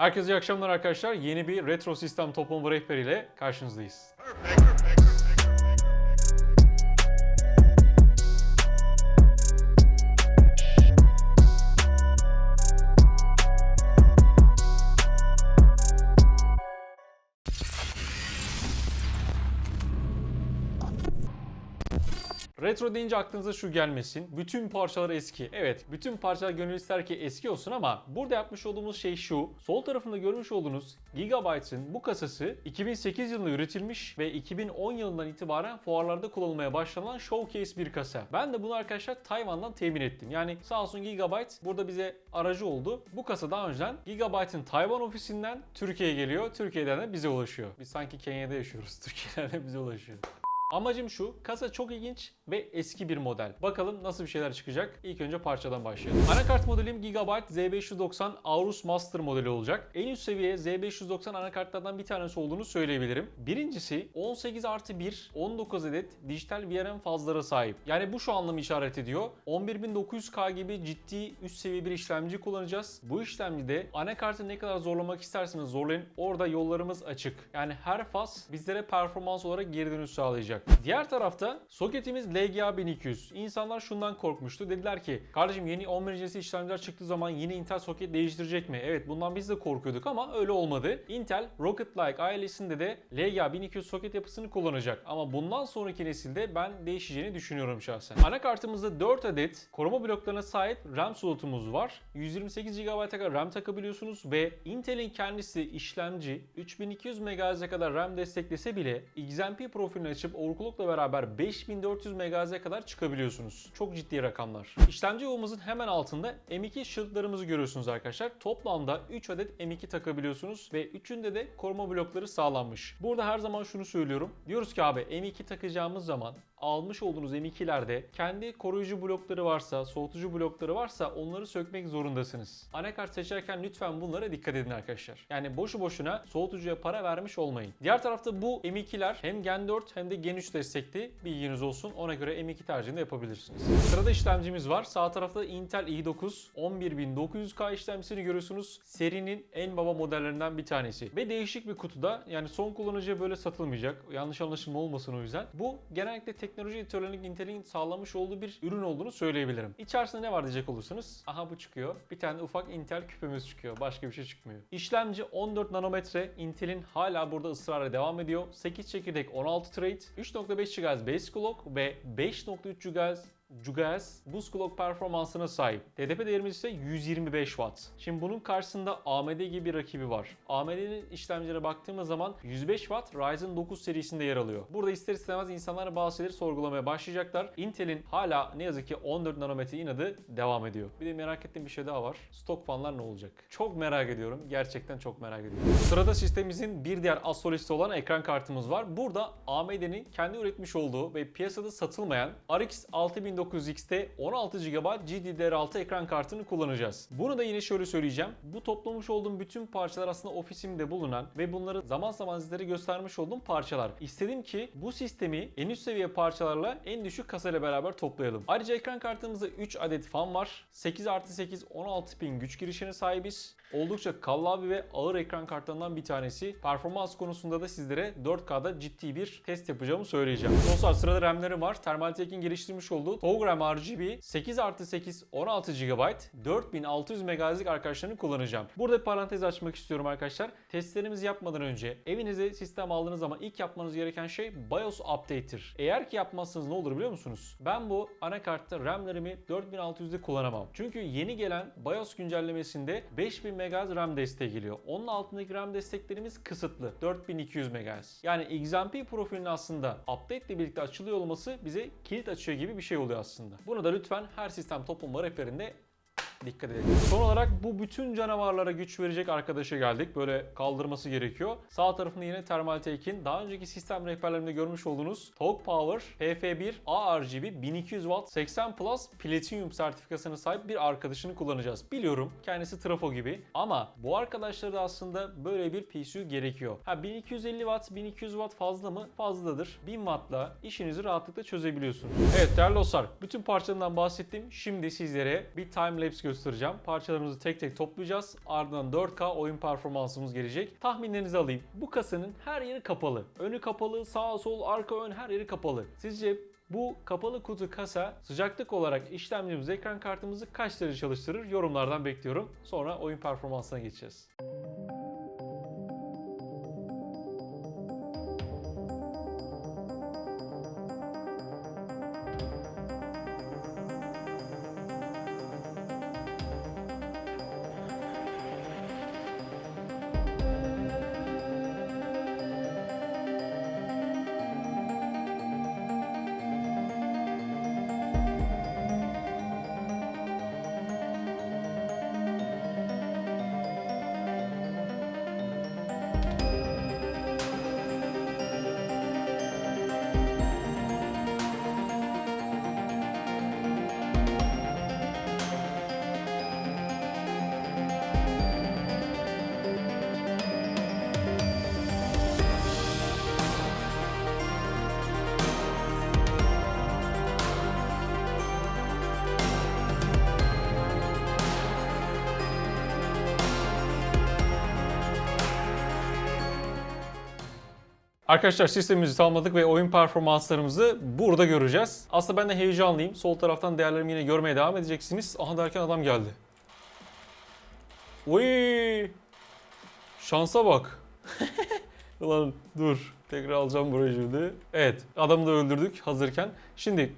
Herkese iyi akşamlar arkadaşlar. Yeni bir retro sistem toplama rehberiyle karşınızdayız. Retro deyince aklınıza şu gelmesin. Bütün parçalar eski. Evet, bütün parçalar gönül ister ki eski olsun ama burada yapmış olduğumuz şey şu. Sol tarafında görmüş olduğunuz Gigabyte'ın bu kasası 2008 yılında üretilmiş ve 2010 yılından itibaren fuarlarda kullanılmaya başlanan Showcase bir kasa. Ben de bunu arkadaşlar Tayvan'dan temin ettim. Yani sağ olsun Gigabyte burada bize aracı oldu. Bu kasa daha önceden Gigabyte'ın Tayvan ofisinden Türkiye'ye geliyor. Türkiye'den de bize ulaşıyor. Biz sanki Kenya'da yaşıyoruz. Türkiye'den de bize ulaşıyor. Amacım şu, kasa çok ilginç ve eski bir model. Bakalım nasıl bir şeyler çıkacak. İlk önce parçadan başlayalım. Anakart modelim Gigabyte Z590 Aorus Master modeli olacak. En üst seviye Z590 anakartlardan bir tanesi olduğunu söyleyebilirim. Birincisi 18 artı 1, 19 adet dijital VRM fazlara sahip. Yani bu şu anlamı işaret ediyor. 11900K gibi ciddi üst seviye bir işlemci kullanacağız. Bu işlemcide anakartı ne kadar zorlamak isterseniz zorlayın. Orada yollarımız açık. Yani her faz bizlere performans olarak geri dönüş sağlayacak. Diğer tarafta soketimiz LGA 1200. İnsanlar şundan korkmuştu. Dediler ki kardeşim yeni 11. nesil işlemciler çıktığı zaman yeni Intel soket değiştirecek mi? Evet bundan biz de korkuyorduk ama öyle olmadı. Intel Rocket Like ailesinde de LGA 1200 soket yapısını kullanacak. Ama bundan sonraki nesilde ben değişeceğini düşünüyorum şahsen. Anakartımızda 4 adet koruma bloklarına sahip RAM slotumuz var. 128 GB'a kadar RAM takabiliyorsunuz ve Intel'in kendisi işlemci 3200 MHz'e kadar RAM desteklese bile XMP profilini açıp overclockla beraber 5400 MHz'e kadar çıkabiliyorsunuz. Çok ciddi rakamlar. İşlemci yuvamızın hemen altında M2 shieldlarımızı görüyorsunuz arkadaşlar. Toplamda 3 adet M2 takabiliyorsunuz ve üçünde de koruma blokları sağlanmış. Burada her zaman şunu söylüyorum. Diyoruz ki abi M2 takacağımız zaman almış olduğunuz M2'lerde kendi koruyucu blokları varsa, soğutucu blokları varsa onları sökmek zorundasınız. Anakart seçerken lütfen bunlara dikkat edin arkadaşlar. Yani boşu boşuna soğutucuya para vermiş olmayın. Diğer tarafta bu M2'ler hem Gen 4 hem de Gen 3 destekli bilginiz olsun. Ona göre M2 tercihini yapabilirsiniz. Sırada işlemcimiz var. Sağ tarafta Intel i9 11900K işlemcisini görüyorsunuz. Serinin en baba modellerinden bir tanesi. Ve değişik bir kutuda yani son kullanıcıya böyle satılmayacak. Yanlış anlaşılma olmasın o yüzden. Bu genellikle teknoloji editörlerinin Intel'in sağlamış olduğu bir ürün olduğunu söyleyebilirim. İçerisinde ne var diyecek olursanız aha bu çıkıyor. Bir tane ufak Intel küpemiz çıkıyor. Başka bir şey çıkmıyor. İşlemci 14 nanometre. Intel'in hala burada ısrarla devam ediyor. 8 çekirdek 16 thread, 3.5 GHz base clock ve 5.3 GHz GHz boost clock performansına sahip. TDP değerimiz ise 125 Watt. Şimdi bunun karşısında AMD gibi bir rakibi var. AMD'nin işlemcilere baktığımız zaman 105 Watt Ryzen 9 serisinde yer alıyor. Burada ister istemez insanlar bazı şeyleri sorgulamaya başlayacaklar. Intel'in hala ne yazık ki 14 nanometre inadı devam ediyor. Bir de merak ettiğim bir şey daha var. Stok fanlar ne olacak? Çok merak ediyorum. Gerçekten çok merak ediyorum. Sırada sistemimizin bir diğer az solisti olan ekran kartımız var. Burada AMD'nin kendi üretmiş olduğu ve piyasada satılmayan RX 6900X'te 16 GB GDDR6 ekran kartını kullanacağız. Bunu da yine şöyle söyleyeceğim. Bu toplamış olduğum bütün parçalar aslında ofisimde bulunan ve bunları zaman zaman sizlere göstermiş olduğum parçalar. İstedim ki bu sistemi en üst seviye parçalarla en düşük kasayla beraber toplayalım. Ayrıca ekran kartımızda 3 adet fan var. 8 artı 8 16 pin güç girişine sahibiz. Oldukça kallavi ve ağır ekran kartlarından bir tanesi. Performans konusunda da sizlere 4K'da ciddi bir test yapacağımı söyleyeceğim. Dostlar sırada RAM'lerim var. Thermaltake'in geliştirmiş olduğu Togram RGB 8 artı 8 16 GB 4600 MHz'lik arkadaşlarını kullanacağım. Burada parantez açmak istiyorum arkadaşlar. Testlerimizi yapmadan önce evinize sistem aldığınız zaman ilk yapmanız gereken şey BIOS Update'tir. Eğer ki yapmazsanız ne olur biliyor musunuz? Ben bu anakartta RAM'lerimi 4600'de kullanamam. Çünkü yeni gelen BIOS güncellemesinde 5000 MHz RAM desteği geliyor. Onun altındaki RAM desteklerimiz kısıtlı. 4200 MHz. Yani XMP profilinin aslında update ile birlikte açılıyor olması bize kilit açıyor gibi bir şey oluyor aslında. Bunu da lütfen her sistem toplama rehberinde Dikkat edelim. Son olarak bu bütün canavarlara güç verecek arkadaşa geldik. Böyle kaldırması gerekiyor. Sağ tarafında yine Thermaltake'in daha önceki sistem rehberlerimde görmüş olduğunuz Talk Power PF1 ARGB 1200 Watt 80 Plus Platinum sertifikasına sahip bir arkadaşını kullanacağız. Biliyorum kendisi trafo gibi ama bu arkadaşlara da aslında böyle bir PSU gerekiyor. Ha 1250 Watt 1200 Watt fazla mı? Fazladır. 1000 Watt'la işinizi rahatlıkla çözebiliyorsunuz. Evet değerli dostlar bütün parçalarından bahsettim. Şimdi sizlere bir time lapse göstereceğim. Parçalarımızı tek tek toplayacağız. Ardından 4K oyun performansımız gelecek. Tahminlerinizi alayım. Bu kasanın her yeri kapalı. Önü kapalı, sağ sol, arka ön her yeri kapalı. Sizce bu kapalı kutu kasa sıcaklık olarak işlemcimiz ekran kartımızı kaç derece çalıştırır? Yorumlardan bekliyorum. Sonra oyun performansına geçeceğiz. Arkadaşlar sistemimizi tamamladık ve oyun performanslarımızı burada göreceğiz. Aslında ben de heyecanlıyım. Sol taraftan değerlerimi yine görmeye devam edeceksiniz. Aha derken adam geldi. Uy! Şansa bak. Ulan dur. Tekrar alacağım burayı şimdi. Evet. Adamı da öldürdük hazırken. Şimdi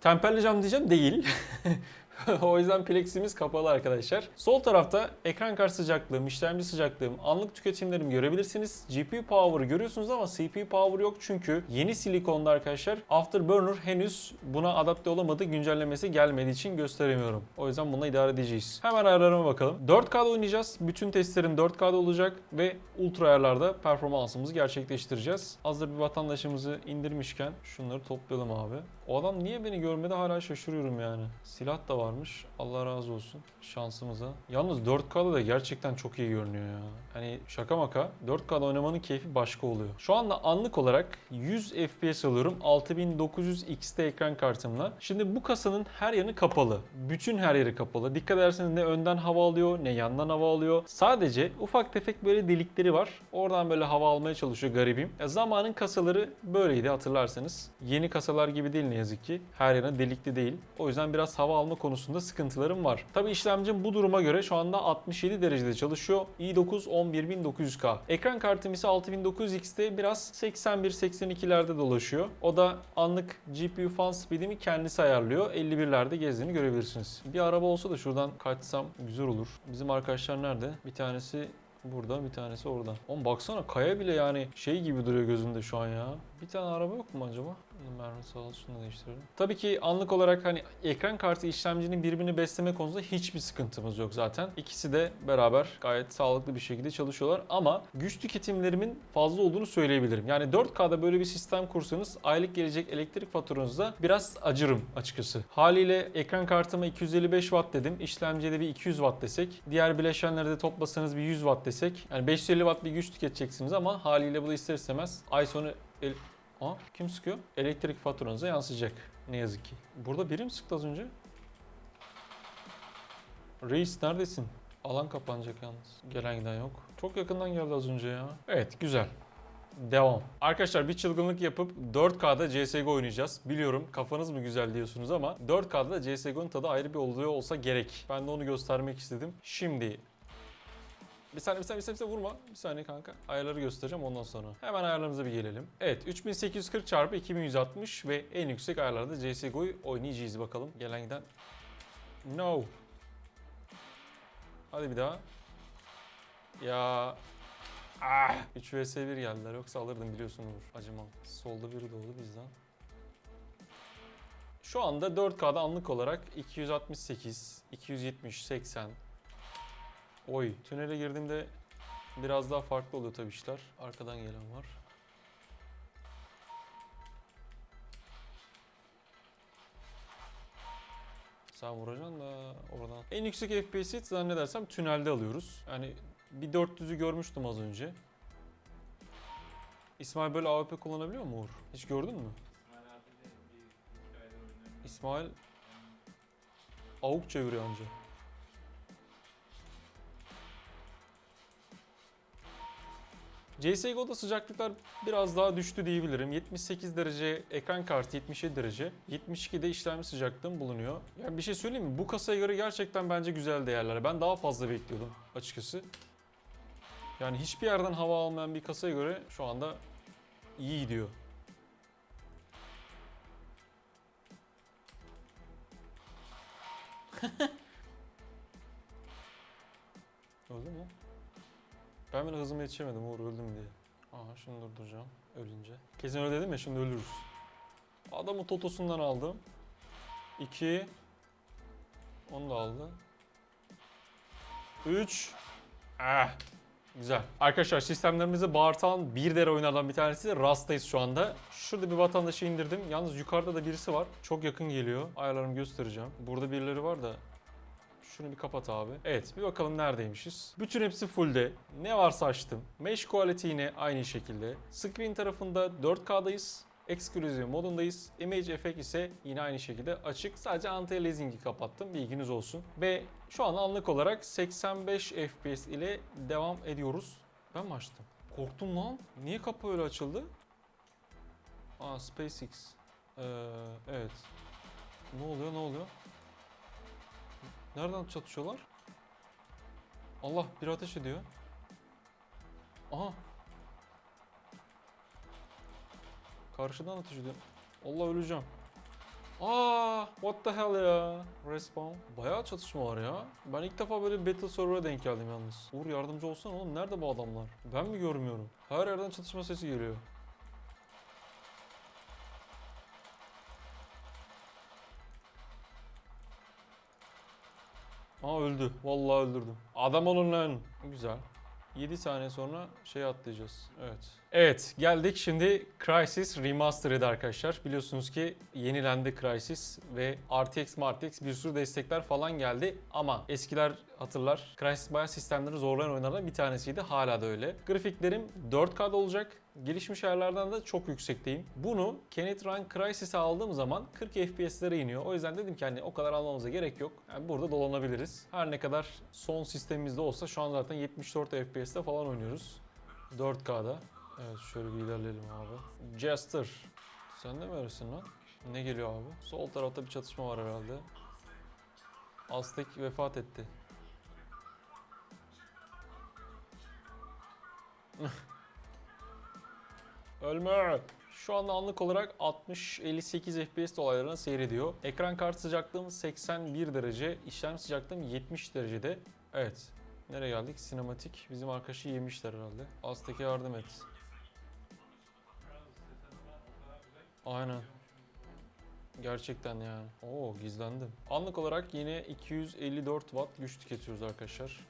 tempelleyeceğim diyeceğim değil. o yüzden pleximiz kapalı arkadaşlar. Sol tarafta ekran kart sıcaklığım, işlemci sıcaklığım, anlık tüketimlerimi görebilirsiniz. GPU power'ı görüyorsunuz ama CPU power yok çünkü yeni silikonda arkadaşlar Afterburner henüz buna adapte olamadı. Güncellemesi gelmediği için gösteremiyorum. O yüzden bununla idare edeceğiz. Hemen ayarlarıma bakalım. 4K'da oynayacağız. Bütün testlerim 4K'da olacak ve ultra ayarlarda performansımızı gerçekleştireceğiz. Hazır bir vatandaşımızı indirmişken şunları toplayalım abi. O adam niye beni görmedi hala şaşırıyorum yani. Silah da varmış. Allah razı olsun şansımıza. Yalnız 4K'da da gerçekten çok iyi görünüyor ya. Hani şaka maka 4K'da oynamanın keyfi başka oluyor. Şu anda anlık olarak 100 FPS alıyorum 6900 XT ekran kartımla. Şimdi bu kasanın her yanı kapalı. Bütün her yeri kapalı. Dikkat ederseniz ne önden hava alıyor ne yandan hava alıyor. Sadece ufak tefek böyle delikleri var. Oradan böyle hava almaya çalışıyor garibim. Ya zamanın kasaları böyleydi hatırlarsanız. Yeni kasalar gibi değil yazık ki. Her yana delikli değil. O yüzden biraz hava alma konusunda sıkıntılarım var. Tabi işlemcim bu duruma göre şu anda 67 derecede çalışıyor. i9 11900K. Ekran kartım ise 6900 XT biraz 81-82'lerde dolaşıyor. O da anlık GPU fan speedimi kendisi ayarlıyor. 51'lerde gezdiğini görebilirsiniz. Bir araba olsa da şuradan kaçsam güzel olur. Bizim arkadaşlar nerede? Bir tanesi Burada bir tanesi orada. Oğlum baksana kaya bile yani şey gibi duruyor gözünde şu an ya. Bir tane araba yok mu acaba? Mermi sağ ol şunu değiştirelim. Tabii ki anlık olarak hani ekran kartı işlemcinin birbirini besleme konusunda hiçbir sıkıntımız yok zaten. İkisi de beraber gayet sağlıklı bir şekilde çalışıyorlar ama güç tüketimlerimin fazla olduğunu söyleyebilirim. Yani 4K'da böyle bir sistem kursanız aylık gelecek elektrik faturanızda biraz acırım açıkçası. Haliyle ekran kartıma 255 Watt dedim. İşlemciye de bir 200 Watt desek. Diğer bileşenleri de toplasanız bir 100 Watt desek. Yani 550 Watt bir güç tüketeceksiniz ama haliyle bu da ister istemez ay sonu. Aa, kim sıkıyor? Elektrik faturanıza yansıyacak. Ne yazık ki. Burada biri mi sıktı az önce? Reis neredesin? Alan kapanacak yalnız. Gelen giden yok. Çok yakından geldi az önce ya. Evet güzel. Devam. Arkadaşlar bir çılgınlık yapıp 4K'da CSGO oynayacağız. Biliyorum kafanız mı güzel diyorsunuz ama 4K'da CSGO'nun tadı ayrı bir oluyor olsa gerek. Ben de onu göstermek istedim. Şimdi bir saniye, bir saniye, bir saniye, vurma. Bir saniye kanka. Ayarları göstereceğim ondan sonra. Hemen ayarlarımıza bir gelelim. Evet 3840 çarpı 2160 ve en yüksek ayarlarda CSGO'yu oynayacağız bakalım. Gelen giden. No. Hadi bir daha. Ya. Ah. 3 vs 1 geldiler yoksa alırdım biliyorsunuz. Acımam. Solda biri doğdu bizden. Şu anda 4K'da anlık olarak 268, 270, 80, Oy tünele girdiğimde biraz daha farklı oluyor tabii işler. Arkadan gelen var. Sen vuracaksın da oradan. En yüksek FPS'i zannedersem tünelde alıyoruz. Yani bir 400'ü görmüştüm az önce. İsmail böyle AWP kullanabiliyor mu Uğur? Hiç gördün mü? İsmail avuk çeviriyor anca. CSGO'da sıcaklıklar biraz daha düştü diyebilirim. 78 derece ekran kartı, 77 derece. 72'de işlemci sıcaklığım bulunuyor. Yani bir şey söyleyeyim mi? Bu kasaya göre gerçekten bence güzel değerler. Ben daha fazla bekliyordum açıkçası. Yani hiçbir yerden hava almayan bir kasaya göre şu anda iyi gidiyor. Öldü mü? Ben bile hızıma yetişemedim Uğur öldüm diye. Aha şunu durduracağım ölünce. Kesin öyle dedim ya şimdi ölürüz. Adamı totosundan aldım. 2 Onu da aldı. 3 Ah Güzel. Arkadaşlar sistemlerimizi bağırtan bir dere oyunlardan bir tanesi de Rust'tayız şu anda. Şurada bir vatandaşı indirdim. Yalnız yukarıda da birisi var. Çok yakın geliyor. Ayarlarımı göstereceğim. Burada birileri var da şunu bir kapat abi. Evet bir bakalım neredeymişiz. Bütün hepsi fullde. Ne varsa açtım. Mesh quality yine aynı şekilde. Screen tarafında 4K'dayız. Exclusive modundayız. Image Effect ise yine aynı şekilde açık. Sadece anti-aliasing'i kapattım. Bilginiz olsun. Ve şu an anlık olarak 85 FPS ile devam ediyoruz. Ben mi açtım? Korktum lan. Niye kapı öyle açıldı? Aa SpaceX. Ee, evet. Ne oluyor ne oluyor? Nereden çatışıyorlar? Allah bir ateş ediyor. Aha. Karşıdan ateş ediyor. Allah öleceğim. Aa, what the hell ya? Respawn. Bayağı çatışma var ya. Ben ilk defa böyle battle server'a denk geldim yalnız. Uğur yardımcı olsana oğlum. Nerede bu adamlar? Ben mi görmüyorum? Her yerden çatışma sesi geliyor. Aa öldü. Vallahi öldürdüm. Adam olun lan. Güzel. 7 saniye sonra şey atlayacağız. Evet. Evet geldik şimdi Crysis Remastered arkadaşlar. Biliyorsunuz ki yenilendi Crysis ve RTX RTX bir sürü destekler falan geldi. Ama eskiler hatırlar Crysis bayağı sistemleri zorlayan oyunlardan bir tanesiydi. Hala da öyle. Grafiklerim 4K'da olacak. Gelişmiş ayarlardan da çok yüksekteyim. Bunu Kenneth Run Crysis'e aldığım zaman 40 FPS'lere iniyor. O yüzden dedim ki hani o kadar almamıza gerek yok. Yani burada dolanabiliriz. Her ne kadar son sistemimizde olsa şu an zaten 74 FPS'te falan oynuyoruz. 4K'da. Evet şöyle bir ilerleyelim abi. Jester. Sen de mi öylesin lan? Ne geliyor abi? Sol tarafta bir çatışma var herhalde. Aztek vefat etti. Ölme. Şu anda anlık olarak 60-58 FPS olaylarına seyrediyor. Ekran kart sıcaklığım 81 derece, işlem sıcaklığım 70 derecede. Evet. Nereye geldik? Sinematik. Bizim arkadaşı yemişler herhalde. Aztek'e yardım et. Aynen. Gerçekten yani. Oo gizlendim. Anlık olarak yine 254 watt güç tüketiyoruz arkadaşlar.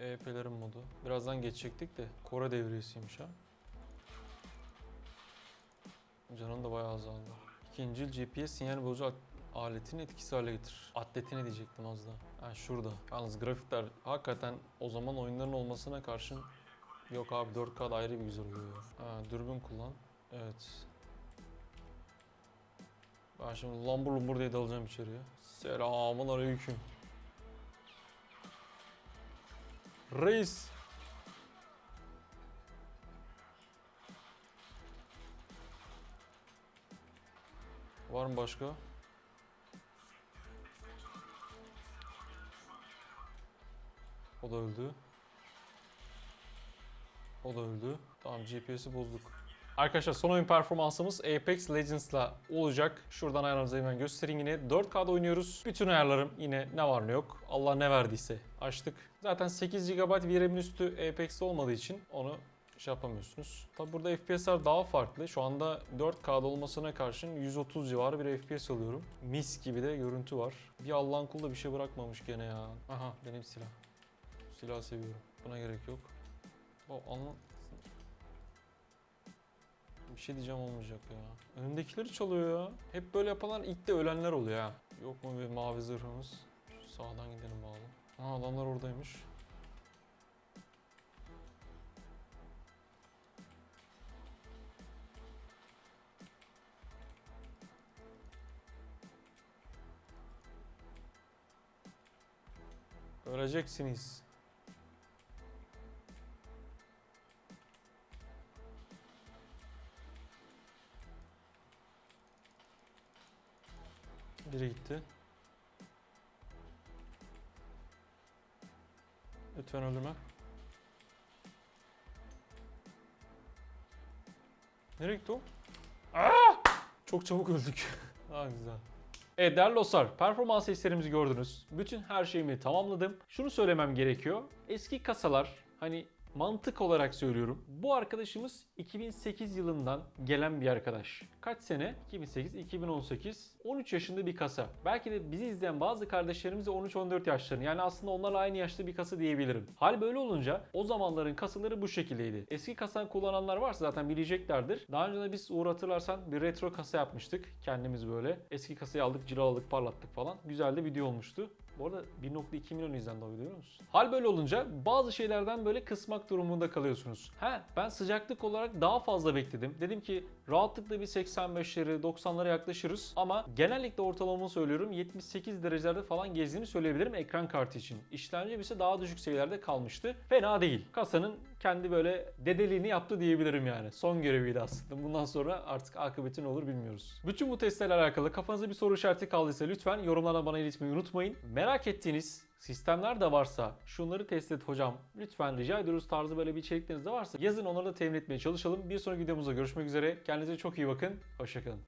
EP'lerin modu. Birazdan geçecektik de Kore devresiymiş ha. Canım da bayağı azaldı. İkinci GPS sinyal bozucu aletini etkisiz hale getir. Atletini diyecektim az daha. Ha şurada. Yalnız grafikler hakikaten o zaman oyunların olmasına karşın yok abi 4K'da ayrı bir güzel oluyor. Ha dürbün kullan. Evet. Ben şimdi lambur lumbur diye dalacağım içeriye. Selamun aleyküm. Reis. Var mı başka? O da öldü. O da öldü. Tamam GPS'i bozduk. Arkadaşlar son oyun performansımız Apex Legends'la olacak. Şuradan ayarlarınızı hemen göstereyim yine. 4K'da oynuyoruz. Bütün ayarlarım yine ne var ne yok. Allah ne verdiyse açtık. Zaten 8 GB VRAM'in üstü Apex'te olmadığı için onu şey yapamıyorsunuz. Tabi burada FPS'ler daha farklı. Şu anda 4K'da olmasına karşın 130 civarı bir FPS alıyorum. Mis gibi de görüntü var. Bir Allah'ın kulu da bir şey bırakmamış gene ya. Aha benim silah. Silah seviyorum. Buna gerek yok. O anla... Bir şey diyeceğim olmayacak ya. Önündekileri çalıyor ya. Hep böyle yapanlar ilk de ölenler oluyor ha. Yok mu bir mavi zırhımız? Sağdan gidelim bağlı. Ha adamlar oradaymış. Göreceksiniz. Lütfen öldürme. Nereye gitti o? Aa! Çok çabuk öldük. Aa güzel. Evet değerli dostlar performans testlerimizi gördünüz. Bütün her şeyimi tamamladım. Şunu söylemem gerekiyor. Eski kasalar hani mantık olarak söylüyorum. Bu arkadaşımız 2008 yılından gelen bir arkadaş. Kaç sene? 2008, 2018. 13 yaşında bir kasa. Belki de bizi izleyen bazı kardeşlerimiz de 13-14 yaşlarında. Yani aslında onlarla aynı yaşta bir kasa diyebilirim. Hal böyle olunca o zamanların kasaları bu şekildeydi. Eski kasa kullananlar varsa zaten bileceklerdir. Daha önce de biz Uğur hatırlarsan bir retro kasa yapmıştık. Kendimiz böyle. Eski kasayı aldık, cilaladık, parlattık falan. Güzel de video olmuştu. Bu arada 1.2 milyon izlendi o biliyor musun? Hal böyle olunca bazı şeylerden böyle kısmak durumunda kalıyorsunuz. He ben sıcaklık olarak daha fazla bekledim. Dedim ki rahatlıkla bir 85'leri 90'lara yaklaşırız. Ama genellikle ortalamamı söylüyorum 78 derecelerde falan gezdiğini söyleyebilirim ekran kartı için. İşlemci ise daha düşük seviyelerde kalmıştı. Fena değil. Kasanın kendi böyle dedeliğini yaptı diyebilirim yani. Son göreviydi aslında. Bundan sonra artık akıbeti ne olur bilmiyoruz. Bütün bu testlerle alakalı kafanızda bir soru işareti kaldıysa lütfen yorumlardan bana iletmeyi unutmayın. Merak ettiğiniz sistemler de varsa şunları test et hocam lütfen rica ediyoruz tarzı böyle bir içerikleriniz de varsa yazın onları da temin etmeye çalışalım. Bir sonraki videomuzda görüşmek üzere. Kendinize çok iyi bakın. Hoşçakalın.